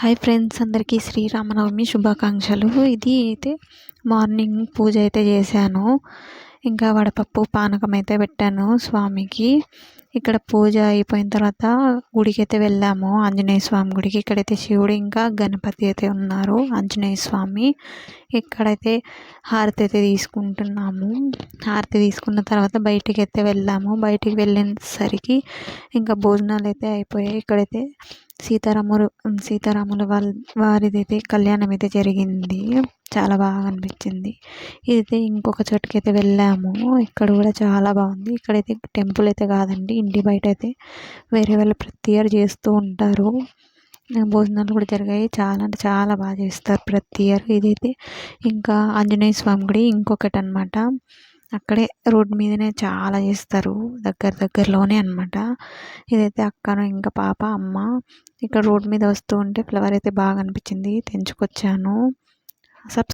Hi friends అందరికీ శ్రీరామనవమి శుభాకాంక్షలు. ఇది అయితే మార్నింగ్ పూజ అయితే చేశాను. ఇంకా వడపప్పు పానకం అయితే పెట్టాను స్వామికి. ఇక్కడ పూజ అయిపోయిన తర్వాత గుడికి అయితే వెళ్ళాము. ఆంజనేయ స్వామి గుడికి. ఇక్కడైతే శివుడు ఇంకా గణపతి అయితే ఉన్నారు. ఆంజనేయ స్వామి. ఇక్కడైతే హారతి అయితే తీసుకుంటున్నాము. హారతి తీసుకున్న తర్వాత బయటికి అయితే వెళ్ళాము. బయటికి వెళ్ళేసరికి ఇంకా భోజనాలు అయితే అయిపోయాయి. ఇక్కడైతే సీతారాములు సీతారాముల వాళ్ళ వారిదైతే కళ్యాణం అయితే జరిగింది. చాలా బాగా అనిపించింది. ఇదైతే ఇంకొక చోటుకి అయితే వెళ్ళాము. ఇక్కడ కూడా చాలా బాగుంది. ఇక్కడైతే టెంపుల్ అయితే కాదండి ఇంటి బయట అయితే వేరే వాళ్ళు ప్రతి ఇయర్ చేస్తూ ఉంటారు. భోజనాలు కూడా జరిగాయి. చాలా అంటే చాలా బాగా చేస్తారు ప్రతి ఇయర్. ఇదైతే ఇంకా ఆంజనేయ స్వామి గుడి ఇంకొకటి అనమాట అక్కడే రోడ్ మీదనే చాలా చేస్తారు. దగ్గర దగ్గరలోనే అనమాట ఇదైతే అక్కను ఇంకా పాప అమ్మ. ఇక్కడ రోడ్ మీద వస్తూ ఉంటే ఫ్లవర్ అయితే బాగా అనిపించింది. తెంచుకొచ్చాను. ça